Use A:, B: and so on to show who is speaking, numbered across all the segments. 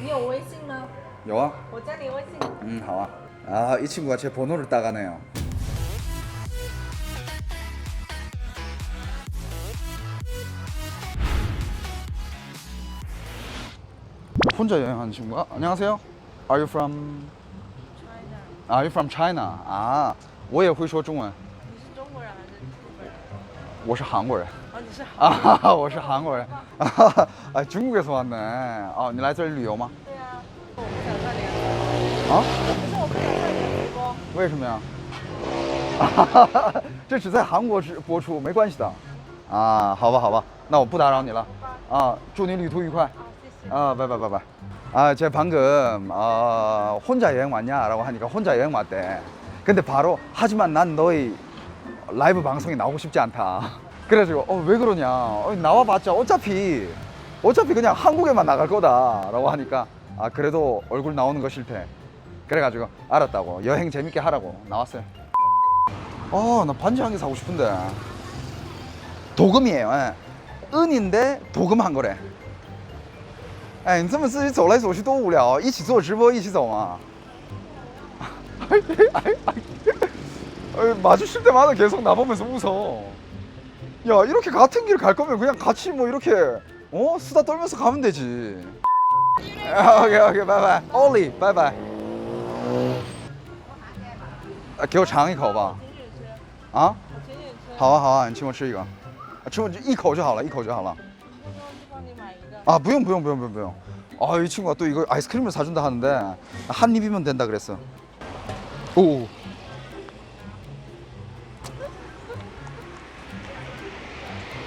A: 你有微信吗？
B: 有啊，
A: 我加你微信。
B: 음, 好啊. 아, 이 친구가 제 번호를 따가네요. 혼자 여행하는 친구가? 안녕하세요. Are you from? Are you from China? 啊，我也会说中文。
A: 你是中国人还是日本人？
B: 我是韩国人。
A: 哦，你是韩。
B: 아, 我是韩国人. 아, 중국에서 왔네. 아, 你来这里旅游吗?
A: 对啊。我不想看你的直播。
B: 어?
A: 可是我不想看你的直播。
B: 为什么呀？这只在韩国直播出，没关系的。啊，好吧，好吧，那我不打扰你了。啊，祝你旅途愉快。
A: 好，谢谢。
B: 아, 바이바이, 바이바이. 아, 제가 방금 어, 혼자 여행 왔냐라고 하니까 혼자 여행 왔대. 근데 바로 하지만 난 너의 라이브 방송에 나오고 싶지 않다. 그래가지고 어, 왜 그러냐? 어, 나와봤자 어차피 어차피 그냥 한국에만 나갈 거다라고 하니까 아 그래도 얼굴 나오는 거 싫대. 그래가지고 알았다고 여행 재밌게 하라고 나왔어요. 어, 나 반지 한 개 사고 싶은데 도금이에요. 예. 은인데 도금한 거래. 哎，你这么自己走来走去多无聊，一起做直播，一起走嘛。 아이, 아이, 아이, 마주칠 때마다 계속 나보면서 웃어. 야, 이렇게 같은 길 갈 거면 그냥 같이 뭐 이렇게 어 수다 떨면서 가면 되지. 아, 오케이, 오케이, 바이바이. 올리, 바이바이. 啊，给我尝一口吧。啊，
A: 我请你吃。
B: 好啊，好啊，你请我吃一个，啊吃我一口就好了，一口就好了。
A: 我说去帮你买一个。
B: 아, 不用不用不用不用不用. 아, 이 친구가 또 이거 아이스크림을 사준다 하는데 한 입이면 된다 그랬어. 오.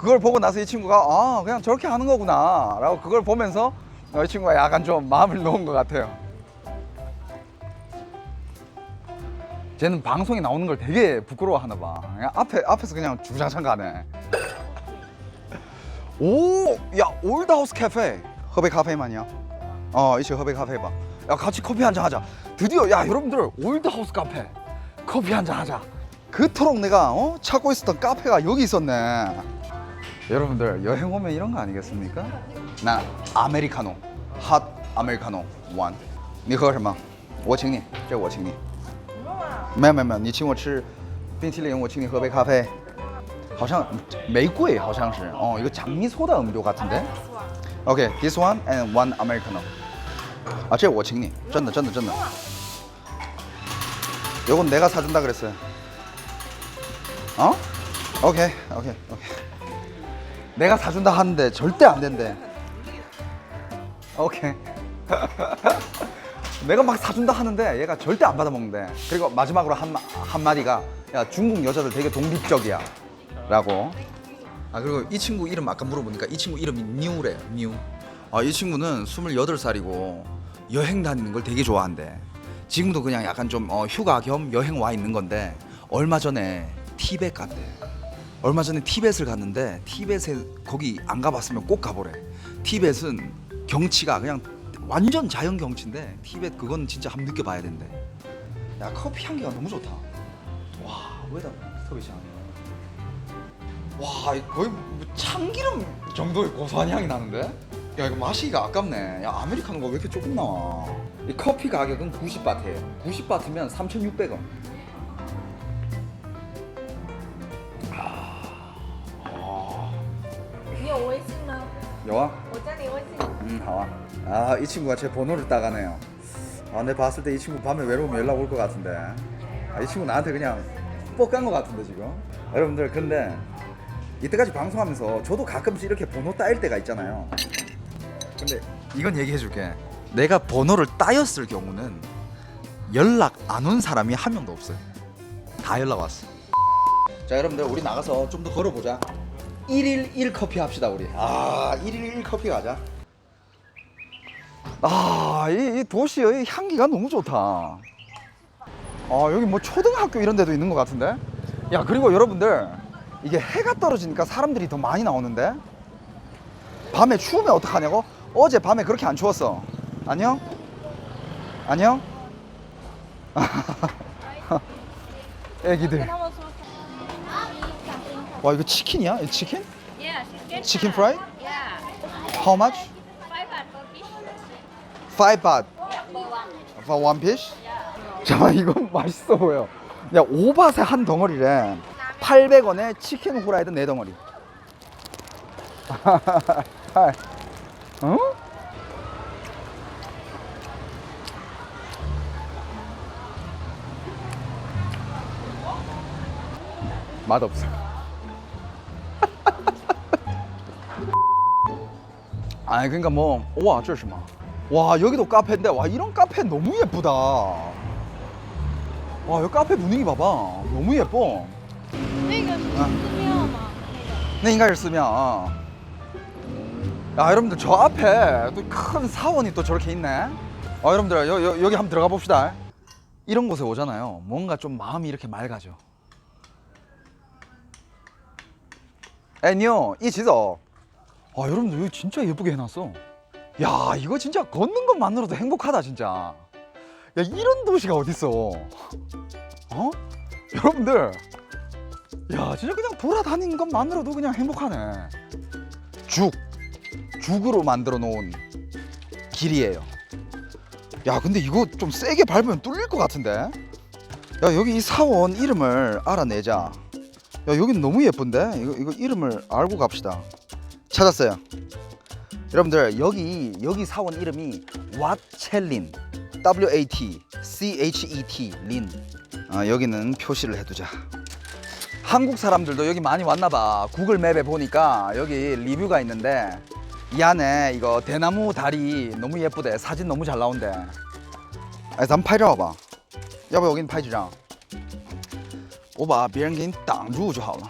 B: 그걸 보고 나서 이 친구가 아 그냥 저렇게 하는 거구나 라고 그걸 보면서 어, 이 친구가 약간 좀 마음을 놓은 것 같아요. 쟤는 방송에 나오는 걸 되게 부끄러워하나 봐. 그냥 앞에 앞에서 그냥 주장창 가네. 오, 야 올드하우스 카페. 허베 카페만이야. 어, 이제 허베 카페 봐. 야 같이 커피 한 잔 하자. 드디어 야 여러분들 올드하우스 카페 커피 한 잔 하자. 그토록 내가 어? 찾고 있었던 카페가 여기 있었네. 여러분들 여행 오면 이런 거 아니겠습니까? 나 아메리카노, 핫 아메리카노 one. 你喝什么？我请你，这我请你。
A: 不用啊。
B: 没有没有没有，你请我吃冰淇淋，我请你喝杯咖啡。好像玫瑰好像是哦，一个장미소다 음료 같은데。OK, this one and one americano。啊，这我请你，真的真的真的。요건내가사준다그랬어요。 어? 오케이 오케이 오케이. 내가 사준다 하는데 절대 안 된대. 오케이. 내가 막 사준다 하는데 얘가 절대 안 받아 먹는데. 그리고 마지막으로 한, 마- 한마디가 야 중국 여자들 되게 독립적이야. 라고. 아 그리고 이 친구 이름 아까 물어보니까 이 친구 이름이 뉴래요. 뉴. 아 이 친구는 28살이고 여행 다니는 걸 되게 좋아한대. 지금도 그냥 약간 좀 어, 휴가 겸 여행 와 있는 건데 얼마 전에 티벳 갔대. 얼마 전에 티벳을 갔는데 티벳에 거기 안 가봤으면 꼭 가보래. 티벳은 경치가 그냥 완전 자연 경치인데 티벳 그건 진짜 한번 느껴봐야 된대. 야 커피 향기가 너무 좋다. 와 왜다 스토리 향이. 와 거의 뭐 참기름 정도의 고소한 향이 나는데? 야 이거 마시기가 아깝네. 야 아메리카노가 왜 이렇게 조금 나와? 이 커피 가격은 90바트예요. 90바트면 3,600원.
A: 有微信吗？
B: 여와?
A: 我加你微信。
B: 음, 하와. 아, 이 친구가 제 번호를 따가네요. 아, 내 봤을 때 이 친구 밤에 외로우면 연락 올 것 같은데. 아, 이 친구 나한테 그냥 뻑간 것 같은데 지금. 여러분들 근데 이때까지 방송하면서 저도 가끔씩 이렇게 번호 따일 때가 있잖아요. 근데 이건 얘기해 줄게. 내가 번호를 따였을 경우는 연락 안 온 사람이 한 명도 없어요. 다 연락 왔어. 자, 여러분들 우리 나가서 좀 더 걸어보자. 1일 1 커피 합시다 우리. 아, 1일 1 커피 가자. 아, 이, 이 도시의 향기가 너무 좋다. 아, 여기 뭐 초등학교 이런 데도 있는 것 같은데? 야, 그리고 여러분들, 이게 해가 떨어지니까 사람들이 더 많이 나오는데? 밤에 추우면 어떡하냐고? 어제 밤에 그렇게 안 추웠어. 안녕? 안녕? 애기들. 와 이거 치킨이야? 이거 치킨?
C: Yeah, chicken.
B: Chicken fry?
C: Yeah.
B: How much?
C: Five baht per piece.
B: Five baht
C: Yeah, for one.
B: for one piece? 잠깐 이건 맛있어 보여. 야 오밭에 한 덩어리래. 800원에 치킨 후라이드 네 덩어리. 어? 맛없어. 아니 그러니까 뭐 우와 这是什么? 와 여기도 카페인데 와 이런 카페 너무 예쁘다. 와 여기 카페 분위기 봐봐 너무 예뻐.
A: 那个是寺庙吗？那个
B: 네, 인가를 쓰면 어. 야 여러분들 저 앞에 또 큰 사원이 또 저렇게 있네. 아 여러분들 여, 여, 여기 한번 들어가 봅시다. 이런 곳에 오잖아요. 뭔가 좀 마음이 이렇게 맑아져. 애니요 이치죠. 아 여러분들 여기 진짜 예쁘게 해놨어. 야 이거 진짜 걷는 것만으로도 행복하다 진짜. 야 이런 도시가 어딨어? 어? 여러분들 야 진짜 그냥 돌아다니는 것만으로도 그냥 행복하네 죽 죽으로 만들어 놓은 길이에요 야 근데 이거 좀 세게 밟으면 뚫릴 것 같은데 야 여기 이 사원 이름을 알아내자 야 여긴 너무 예쁜데 이거, 이거 이름을 알고 갑시다 찾았어요 여러분들 여기 여기 사원 이름이 왓첼린 W A T C H E T 린 아, 여기는 표시를 해두자 한국 사람들도 여기 많이 왔나 봐. 구글 맵에 보니까 여기 리뷰가 있는데 이 안에 이거 대나무 다리 너무 예쁘대. 사진 너무 잘 나온대. 아,咱们拍照吧。要不要我给你拍几张？我把别人给你挡住就好了。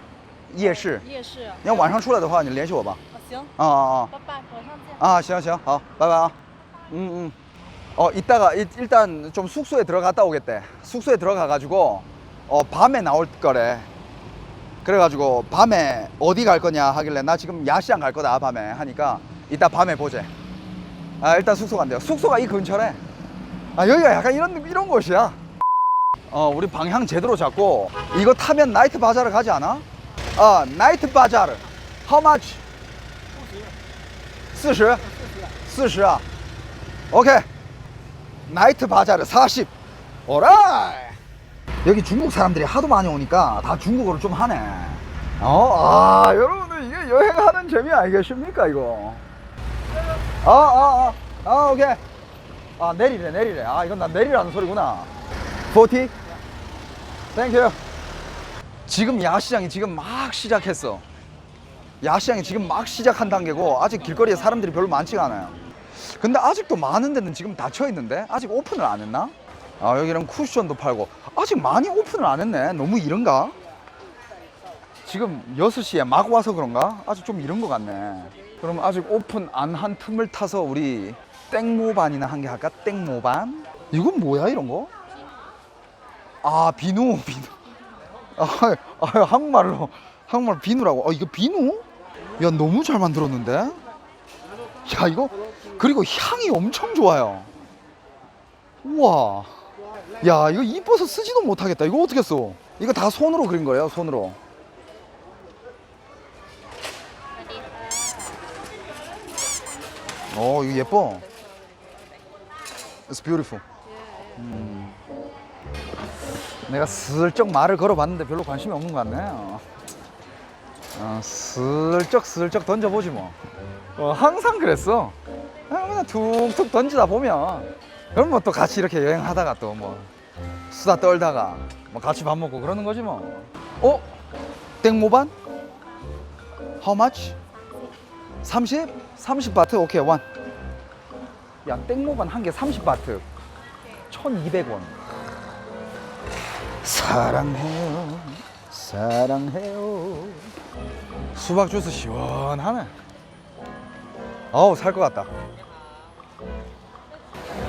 B: 夜市。
A: 夜市。
B: 你要晚上出来的话，你联系我吧。
A: 啊，行，
B: 啊啊啊！
A: 拜拜，晚上见。
B: 아, 行行好, 바이바이. 음, 음. 어, 이따가 일- 일단 좀 숙소에 들어갔다 오겠대. 숙소에 들어가 가지고 어, 밤에 나올 거래. 그래 가지고 밤에 어디 갈 거냐 하길래 나 지금 야시장 갈 거다 밤에 하니까 이따 밤에 보재. 아, 일단 숙소 간대요. 숙소가 이 근처래. 아, 여기가 약간 이런 이런 곳이야. 어, 우리 방향 제대로 잡고 이거 타면 나이트 바자르 가지 않아? 아, 나이트 바자르. How much? 四十，四十啊，OK， 나이트 바자르 40. 오라이. 여기 중국 사람들이 하도 많이 오니까 다 중국어를 좀 하네. 어, 아, 여러분들 이게 여행하는 재미 아니겠습니까 이거? 아, 아, 아, 아, 오케이. 아, 내리래, 내리래. 아, 이건 난 내리라는 소리구나. 40. 땡큐. 지금 야시장이 지금 막 시작했어. 야시장이 지금 막 시작한 단계고 아직 길거리에 사람들이 별로 많지가 않아요. 근데 아직도 많은 데는 지금 닫혀 있는데 아직 오픈을 안 했나? 아 여기는 쿠션도 팔고 아직 많이 오픈을 안 했네. 너무 이른가? 지금 6시에 막 와서 그런가? 아직 좀 이른 것 같네. 그럼 아직 오픈 안 한 틈을 타서 우리 땡모반이나 한 개 할까? 땡모반? 이건 뭐야 이런 거? 아 비누 비누. 아, 아 한국말로 한국말 비누라고. 어 이거 비누? 야 너무 잘 만들었는데? 야 이거 그리고 향이 엄청 좋아요. 우와. 야, 이거 이뻐서 쓰지도 못하겠다. 이거 어떻게 써? 이거 다 손으로 그린 거예요, 손으로. 어, 이거 예뻐. It's beautiful. 음. 내가 슬쩍 말을 걸어봤는데 별로 관심이 없는 것 같네. 어, 어, 슬쩍 슬쩍 던져보지 뭐. 어, 항상 그랬어. 아, 그냥 툭툭 던지다 보면 그럼 뭐 또 같이 이렇게 여행하다가 또 뭐 수다 떨다가 뭐 같이 밥 먹고 그러는 거지 뭐. 어? 땡모반? How much? 30? 30바트? 오케이, 원. 야, 땡모반 한 개 30바트. 1200원. 사랑해요. 사랑해요. 수박 주스 시원하네. 어우, 살 것 같다.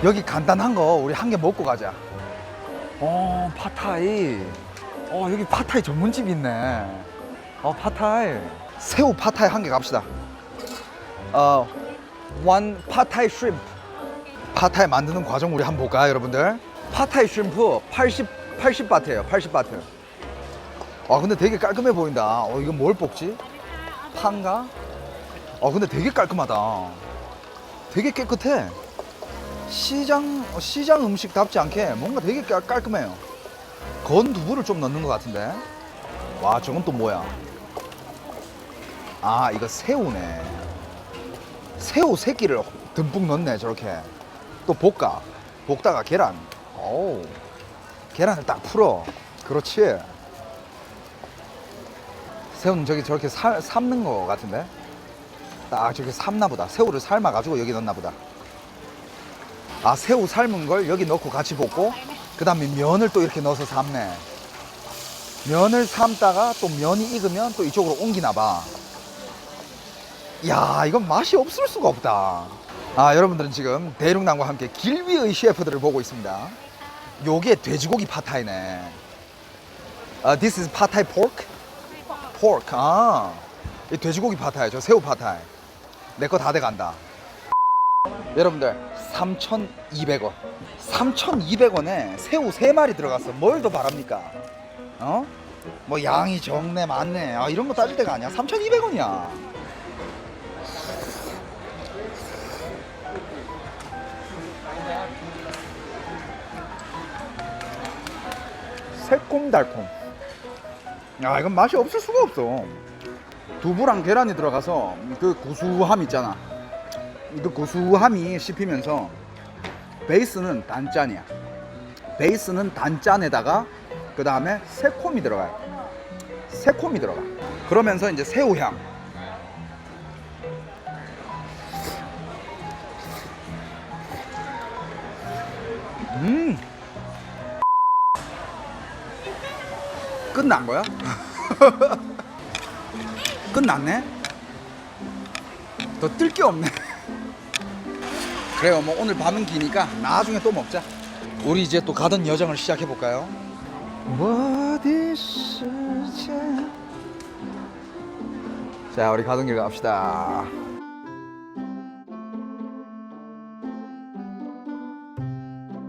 B: 여기 간단한 거 우리 한 개 먹고 가자. 어, 파타이. 어, 여기 파타이 전문집 있네. 어, 파타이. 새우 파타이 한 개 갑시다. 어, one 파타이 슈림프. 파타이 만드는 과정 우리 한번 볼까요, 여러분들? 파타이 슈림프 80, 80바트예요, 80바트. 아, 근데 되게 깔끔해 보인다. 어, 이거 뭘 볶지? 판가? 어, 근데 되게 깔끔하다. 되게 깨끗해. 시장 어, 시장 음식답지 않게 뭔가 되게 깔, 깔끔해요. 건 두부를 좀 넣는 것 같은데. 와, 저건 또 뭐야? 아, 이거 새우네. 새우 새끼를 듬뿍 넣네, 저렇게. 또 볶아. 볶다가 계란. 오. 계란을 딱 풀어. 그렇지. 새우는 저기 저렇게 살, 삶는 거 같은데? 딱 저렇게 삶나 보다. 새우를 삶아가지고 여기 넣나 보다. 아, 새우 삶은 걸 여기 넣고 같이 볶고, 그 다음에 면을 또 이렇게 넣어서 삶네. 면을 삶다가 또 면이 익으면 또 이쪽으로 옮기나 봐. 야, 이건 맛이 없을 수가 없다. 아, 여러분들은 지금 대륙남과 함께 길 위의 셰프들을 보고 있습니다. 요게 돼지고기 파타이네. 아, this is 파타이 pork? pork. 아, 이 돼지고기 파타이, 저 새우 파타이. 내 거 다 돼 간다. 여러분들, 3,200원. 3,200원에 새우 3마리 들어갔어. 뭘 더 바랍니까? 어? 뭐 양이 적네, 많네. 아, 이런 거 따질 때가 아니야. 3,200원이야. 새콤달콤. 야, 이건 맛이 없을 수가 없어. 두부랑 계란이 들어가서 그 고소함 있잖아. 그 고소함이 씹히면서 베이스는 단짠이야. 베이스는 단짠에다가 그 다음에 새콤이 들어가요. 새콤이 들어가. 그러면서 이제 새우향. 음. 끝난 거야? 끝났네? 더 뜰 게 없네. 그래요, 뭐 오늘 밤은 기니까 나중에 또 먹자. 우리 이제 또 가던 여정을 시작해 볼까요? 자, 우리 가던 길 갑시다.